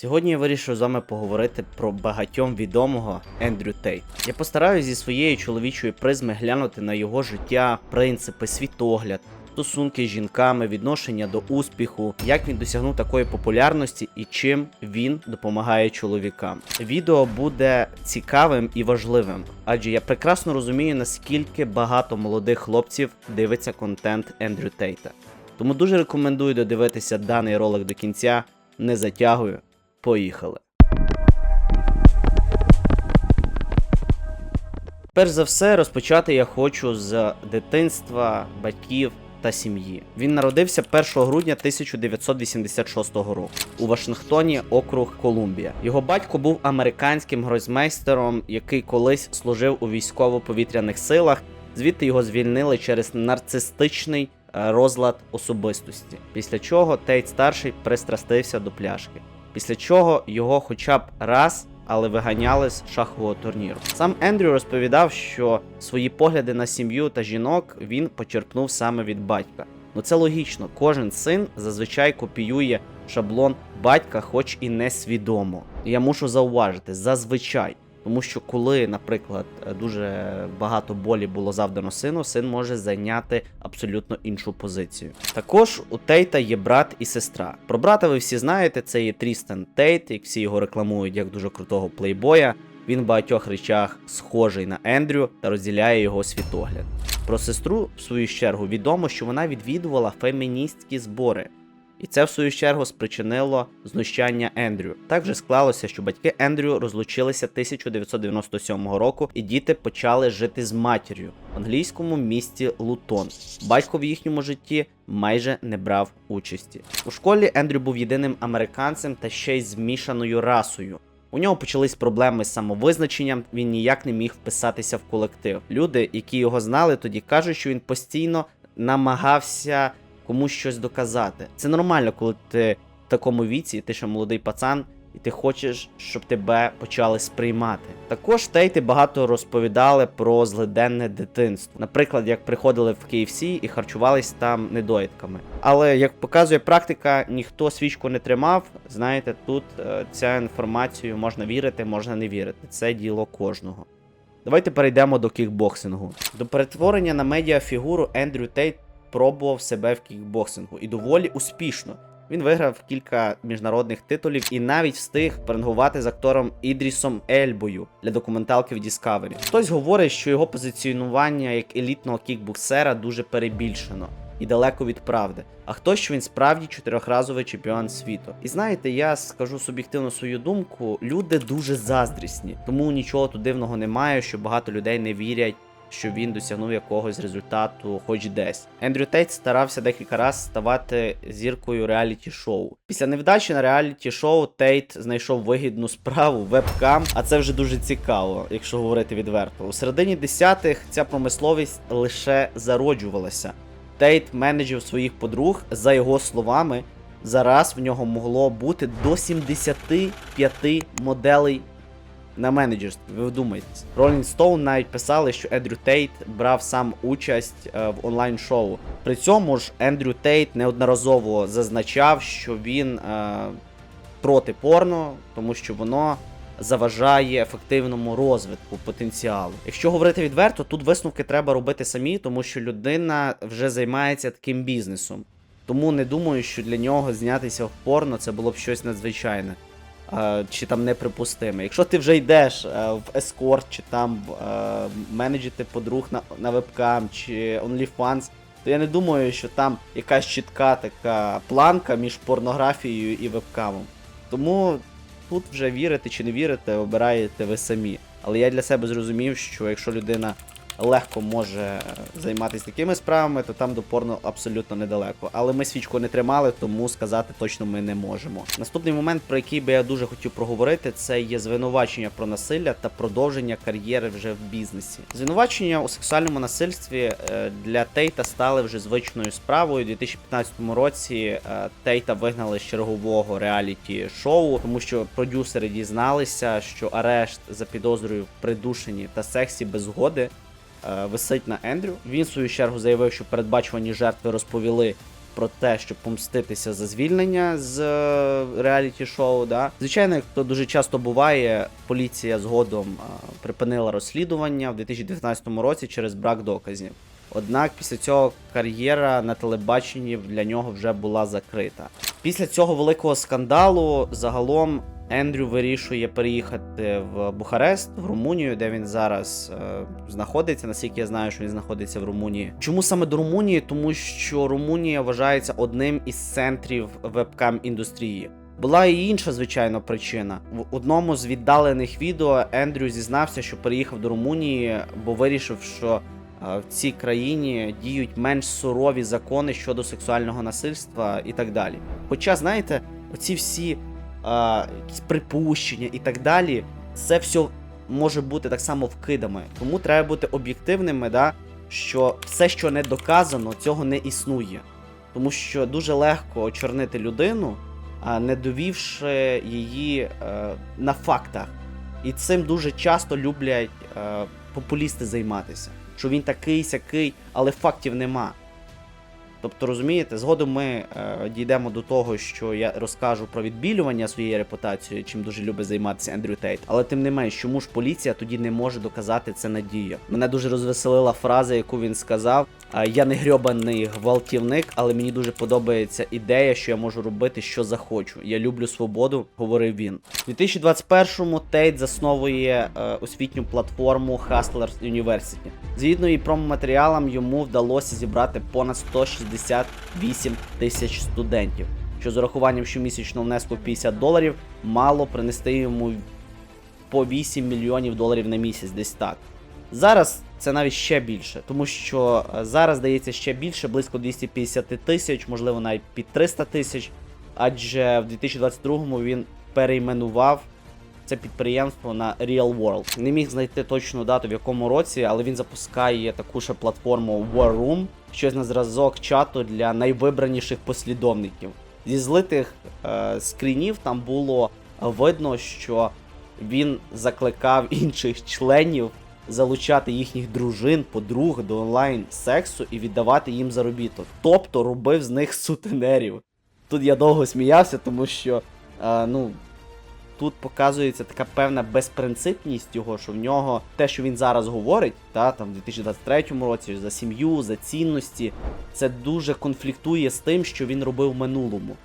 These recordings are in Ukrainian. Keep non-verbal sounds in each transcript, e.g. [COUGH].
Сьогодні я вирішив з вами поговорити про багатьом відомого Ендрю Тейт. Я постараюсь зі своєї чоловічої призми глянути на його життя, принципи, світогляд, стосунки з жінками, відношення до успіху, як він досягнув такої популярності і чим він допомагає чоловікам. Відео буде цікавим і важливим, адже я прекрасно розумію, наскільки багато молодих хлопців дивиться контент Ендрю Тейта. Тому дуже рекомендую додивитися даний ролик до кінця. Не затягую. Поїхали. Перш за все, розпочати я хочу з дитинства, батьків та сім'ї. Він народився 1 грудня 1986 року у Вашингтоні, округ Колумбія. Його батько був американським гройсмейстером, який колись служив у військово-повітряних силах. Звідти його звільнили через нарцистичний е, розлад особистості. Після чого Тейт старший пристрастився до пляшки. Після чого його хоча б раз, але виганяли з шахового турніру. Сам Ендрю розповідав, що свої погляди на сім'ю та жінок він почерпнув саме від батька. Ну це логічно, кожен син зазвичай копіює шаблон батька, хоч і несвідомо. Я мушу зауважити, зазвичай. Тому що коли, наприклад, дуже багато болі було завдано сину, син може зайняти абсолютно іншу позицію. Також у Тейта є брат і сестра. Про брата ви всі знаєте, це є Трістан Тейт, як всі його рекламують як дуже крутого плейбоя. Він в багатьох речах схожий на Ендрю та розділяє його світогляд. Про сестру, в свою чергу, відомо, що вона відвідувала феміністські збори. І це, в свою чергу, спричинило знущання Ендрю. Так вже склалося, що батьки Ендрю розлучилися 1997 року, і діти почали жити з матір'ю в англійському місті Лутон. Батько в їхньому житті майже не брав участі. У школі Ендрю був єдиним американцем та ще й змішаною расою. У нього почались проблеми з самовизначенням, він ніяк не міг вписатися в колектив. Люди, які його знали, тоді кажуть, що він постійно намагався комусь щось доказати. Це нормально, коли ти в такому віці, ти ще молодий пацан, і ти хочеш, щоб тебе почали сприймати. Також Тейти багато розповідали про злиденне дитинство. Наприклад, як приходили в KFC і харчувались там недоїдками. Але як показує практика, ніхто свічку не тримав. Знаєте, тут е, ця інформацію можна вірити, можна не вірити. Це діло кожного. Давайте перейдемо до кікбоксингу. До перетворення на медіафігуру Ендрю Тейт пробував себе в кікбоксингу і доволі успішно. Він виграв кілька міжнародних титулів і навіть встиг перенгувати з актором Ідрісом Ельбою для документалки в Discovery. Хтось говорить, що його позиціонування як елітного кікбоксера дуже перебільшено і далеко від правди. А хтось, що він справді чотирьохразовий чемпіон світу. І знаєте, я скажу суб'єктивно свою думку: люди дуже заздрісні, тому нічого тут дивного немає, що багато людей не вірять що він досягнув якогось результату, хоч десь. Ендрю Тейт старався декілька разів ставати зіркою реаліті шоу. Після невдачі на реаліті шоу Тейт знайшов вигідну справу вебкам, а це вже дуже цікаво, якщо говорити відверто. У середині десятих ця промисловість лише зароджувалася. Тейт менеджив своїх подруг, за його словами. Зараз в нього могло бути до 75 моделей на менеджерстві, ви вдумайтесь. Rolling Stone навіть писали, що Ендрю Тейт брав сам участь е, в онлайн-шоу. При цьому ж Ендрю Тейт неодноразово зазначав, що він е, проти порно, тому що воно заважає ефективному розвитку потенціалу. Якщо говорити відверто, тут висновки треба робити самі, тому що людина вже займається таким бізнесом. Тому не думаю, що для нього знятися в порно це було б щось надзвичайне. Е, чи там неприпустиме. Якщо ти вже йдеш е, в ескорт, чи там е, менеджити подруг на, на вебкам, чи OnlyFans, то я не думаю, що там якась чітка така планка між порнографією і вебкамом. Тому тут вже вірити чи не вірити, обираєте ви самі. Але я для себе зрозумів, що якщо людина легко може займатися такими справами, то там до порно абсолютно недалеко. Але ми свічку не тримали, тому сказати точно ми не можемо. Наступний момент, про який би я дуже хотів проговорити, це є звинувачення про насилля та продовження кар'єри вже в бізнесі. Звинувачення у сексуальному насильстві е, для Тейта стали вже звичною справою. У 2015 році е, Тейта вигнали з чергового реаліті шоу, тому що продюсери дізналися, що арешт за підозрою в придушенні та сексі без згоди е, висить на Ендрю. Він в свою чергу заявив, що передбачувані жертви розповіли, про те, щоб помститися за звільнення з е, реаліті-шоу. Да? Звичайно, як то дуже часто буває, поліція згодом е, припинила розслідування в 2019 році через брак доказів. Однак після цього кар'єра на телебаченні для нього вже була закрита. Після цього великого скандалу загалом Ендрю вирішує переїхати в Бухарест, в Румунію, де він зараз е, знаходиться. Наскільки я знаю, що він знаходиться в Румунії. Чому саме до Румунії? Тому що Румунія вважається одним із центрів вебкам індустрії. Була і інша, звичайно, причина. В одному з віддалених відео Ендрю зізнався, що переїхав до Румунії, бо вирішив, що е, в цій країні діють менш сурові закони щодо сексуального насильства і так далі. Хоча, знаєте, оці всі якісь припущення і так далі, це все може бути так само вкидами. Тому треба бути об'єктивними, да, що все, що не доказано, цього не існує. Тому що дуже легко очорнити людину, не довівши її е, на фактах. І цим дуже часто люблять е, популісти займатися. Що він такий сякий, але фактів нема. Тобто, розумієте, згодом ми е, дійдемо до того, що я розкажу про відбілювання своєї репутації, чим дуже любить займатися Ендрю Тейт. Але тим не менш, чому ж поліція тоді не може доказати це надія? Мене дуже розвеселила фраза, яку він сказав: Я не грьобаний гвалтівник, але мені дуже подобається ідея, що я можу робити, що захочу. Я люблю свободу, говорив він. У 2021-му Тейт засновує е, освітню платформу Hustlers University. Згідно її промоматеріалам, йому вдалося зібрати понад 168 тисяч студентів, що з урахуванням щомісячного внеску 50 доларів мало принести йому по 8 мільйонів доларів на місяць, десь так. Зараз це навіть ще більше, тому що е, зараз здається ще більше, близько 250 тисяч, можливо, навіть під 300 тисяч. Адже в 2022-му він перейменував це підприємство на Real World. Не міг знайти точну дату, в якому році, але він запускає таку ж платформу War Room, щось на зразок чату для найвибраніших послідовників. Зі злитих е, скрінів там було видно, що він закликав [LAUGHS] інших членів залучати їхніх дружин, подруг до онлайн сексу і віддавати їм заробіток. Тобто робив з них сутенерів. Тут я довго сміявся, тому що е, ну, тут показується така певна безпринципність його, що в нього те, що він зараз говорить, та там в 2023 році за сім'ю, за цінності, це дуже конфліктує з тим, що він робив в минулому.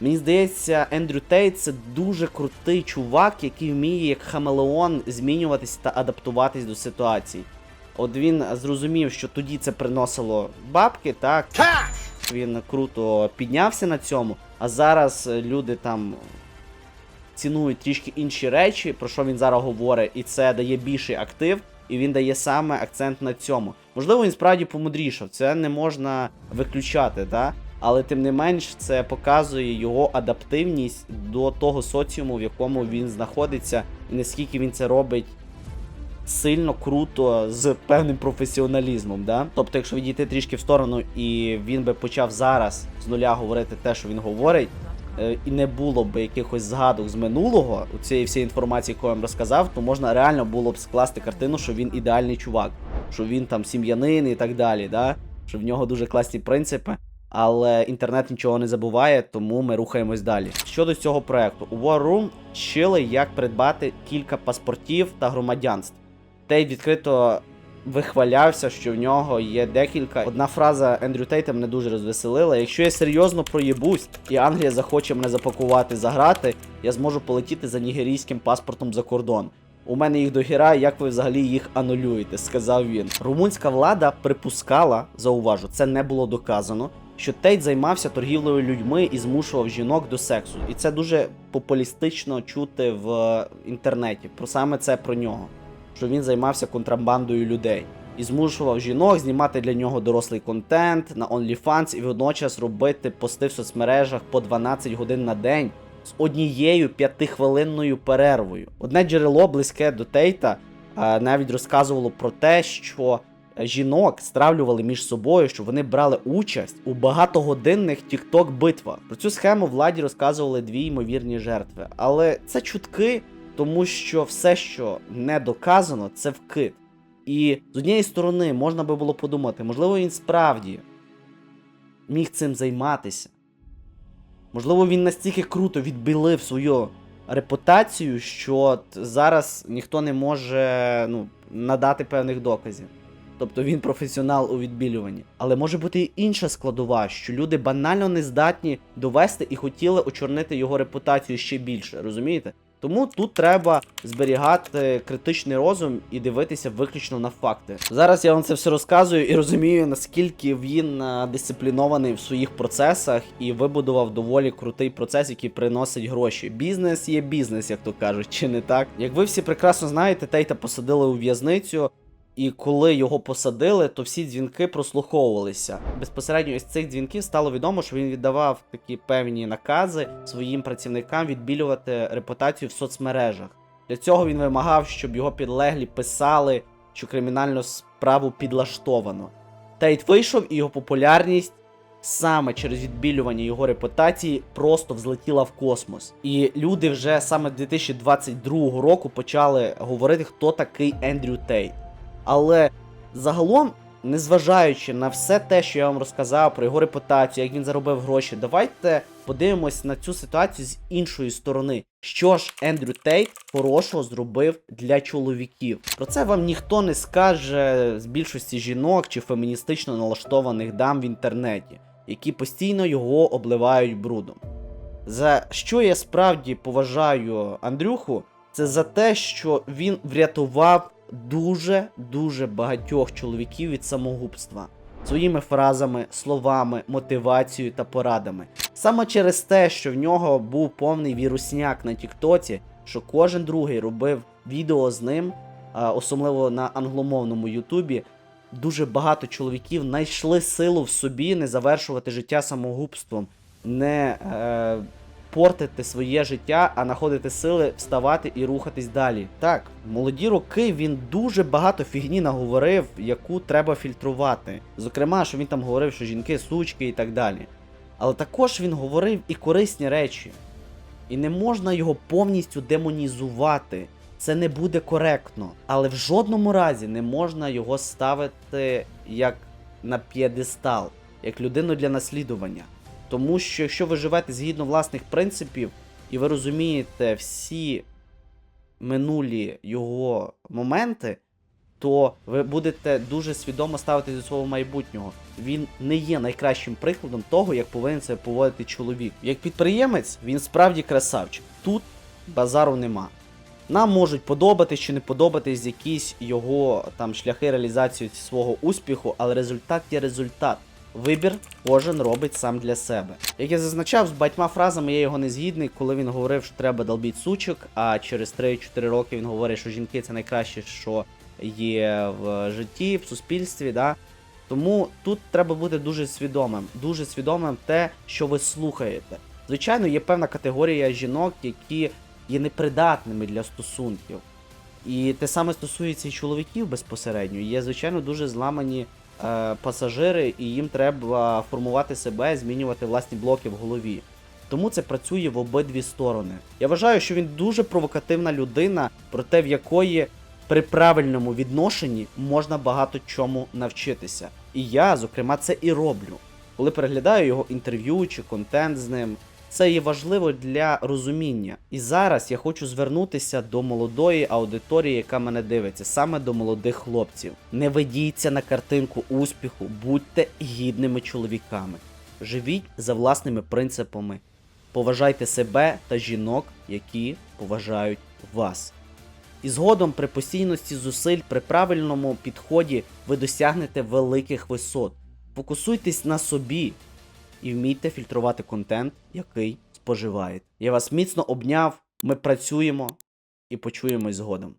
Мені здається, Ендрю Тейт це дуже крутий чувак, який вміє як хамелеон змінюватись та адаптуватись до ситуацій. От він зрозумів, що тоді це приносило бабки, так? Він круто піднявся на цьому, а зараз люди там цінують трішки інші речі, про що він зараз говорить, і це дає більший актив, і він дає саме акцент на цьому. Можливо, він справді помудрішав, це не можна виключати, так? але тим не менш це показує його адаптивність до того соціуму, в якому він знаходиться, і наскільки він це робить. Сильно круто з певним професіоналізмом, да? Тобто, якщо відійти трішки в сторону, і він би почав зараз з нуля говорити те, що він говорить, і не було б якихось згадок з минулого у цієї всієї інформації, яку я вам розказав, то можна реально було б скласти картину, що він ідеальний чувак, що він там сім'янин і так далі, да? що в нього дуже класні принципи. Але інтернет нічого не забуває, тому ми рухаємось далі. Щодо цього проекту, у War Room вчили, як придбати кілька паспортів та громадянств. Тейт відкрито вихвалявся, що в нього є декілька. Одна фраза Ендрю Тейта мене дуже розвеселила. Якщо я серйозно проїбусь, і Англія захоче мене запакувати за грати, я зможу полетіти за нігерійським паспортом за кордон. У мене їх дохіра, як ви взагалі їх анулюєте, сказав він. Румунська влада припускала, зауважу, це не було доказано, що Тейт займався торгівлею людьми і змушував жінок до сексу. І це дуже популістично чути в інтернеті. Про саме це про нього. Що він займався контрабандою людей і змушував жінок знімати для нього дорослий контент на OnlyFans і водночас робити пости в соцмережах по 12 годин на день з однією п'ятихвилинною перервою. Одне джерело близьке до Тейта е, навіть розказувало про те, що жінок стравлювали між собою, щоб вони брали участь у багатогодинних тікток битвах. Про цю схему владі розказували дві ймовірні жертви. Але це чутки, тому що все, що не доказано, це вкид. І з однієї сторони можна би було подумати, можливо, він справді міг цим займатися. Можливо, він настільки круто відбілив свою репутацію, що зараз ніхто не може ну, надати певних доказів. Тобто він професіонал у відбілюванні. Але може бути і інша складова, що люди банально не здатні довести і хотіли очорнити його репутацію ще більше, розумієте? Тому тут треба зберігати критичний розум і дивитися виключно на факти. Зараз я вам це все розказую і розумію, наскільки він е, дисциплінований в своїх процесах і вибудував доволі крутий процес, який приносить гроші. Бізнес є бізнес, як то кажуть, чи не так? Як ви всі прекрасно знаєте, Тейта посадили у в'язницю. І коли його посадили, то всі дзвінки прослуховувалися. Безпосередньо із цих дзвінків стало відомо, що він віддавав такі певні накази своїм працівникам відбілювати репутацію в соцмережах. Для цього він вимагав, щоб його підлеглі писали, що кримінальну справу підлаштовано. Тейт вийшов, і його популярність саме через відбілювання його репутації просто взлетіла в космос. І люди вже саме 2022 року почали говорити, хто такий Ендрю Тейт. Але загалом, незважаючи на все те, що я вам розказав про його репутацію, як він заробив гроші, давайте подивимось на цю ситуацію з іншої сторони. Що ж Ендрю Тейт хорошого зробив для чоловіків? Про це вам ніхто не скаже з більшості жінок чи феміністично налаштованих дам в інтернеті, які постійно його обливають брудом. За що я справді поважаю Андрюху, це за те, що він врятував дуже дуже багатьох чоловіків від самогубства своїми фразами, словами, мотивацією та порадами. Саме через те, що в нього був повний вірусняк на Тіктоці, що кожен другий робив відео з ним, особливо на англомовному Ютубі. Дуже багато чоловіків знайшли силу в собі не завершувати життя самогубством, не е, портити своє життя, а знаходити сили вставати і рухатись далі. Так, молоді роки він дуже багато фігні наговорив, яку треба фільтрувати. Зокрема, що він там говорив, що жінки сучки і так далі. Але також він говорив і корисні речі. І не можна його повністю демонізувати. Це не буде коректно. Але в жодному разі не можна його ставити як на п'єдестал, як людину для наслідування. Тому що якщо ви живете згідно власних принципів і ви розумієте всі минулі його моменти, то ви будете дуже свідомо ставитись до свого майбутнього. Він не є найкращим прикладом того, як повинен себе поводити чоловік. Як підприємець, він справді красавчик. Тут базару нема. Нам можуть подобатись чи не подобатись якісь його там шляхи реалізації свого успіху, але результат є результат. Вибір кожен робить сам для себе. Як я зазначав, з багатьма фразами я його не згідний, коли він говорив, що треба долбіть сучок, а через 3-4 роки він говорить, що жінки це найкраще, що є в житті, в суспільстві. Да? Тому тут треба бути дуже свідомим, дуже свідомим те, що ви слухаєте. Звичайно, є певна категорія жінок, які є непридатними для стосунків. І те саме стосується і чоловіків безпосередньо. Є, звичайно, дуже зламані пасажири, і їм треба формувати себе, змінювати власні блоки в голові. Тому це працює в обидві сторони. Я вважаю, що він дуже провокативна людина, проте в якої при правильному відношенні можна багато чому навчитися. І я, зокрема, це і роблю. Коли переглядаю його інтерв'ю чи контент з ним, це є важливо для розуміння. І зараз я хочу звернутися до молодої аудиторії, яка мене дивиться, саме до молодих хлопців. Не ведіться на картинку успіху, будьте гідними чоловіками. Живіть за власними принципами. Поважайте себе та жінок, які поважають вас. І згодом при постійності зусиль, при правильному підході ви досягнете великих висот. Фокусуйтесь на собі і вмійте фільтрувати контент, який споживаєте. Я вас міцно обняв, ми працюємо і почуємось згодом.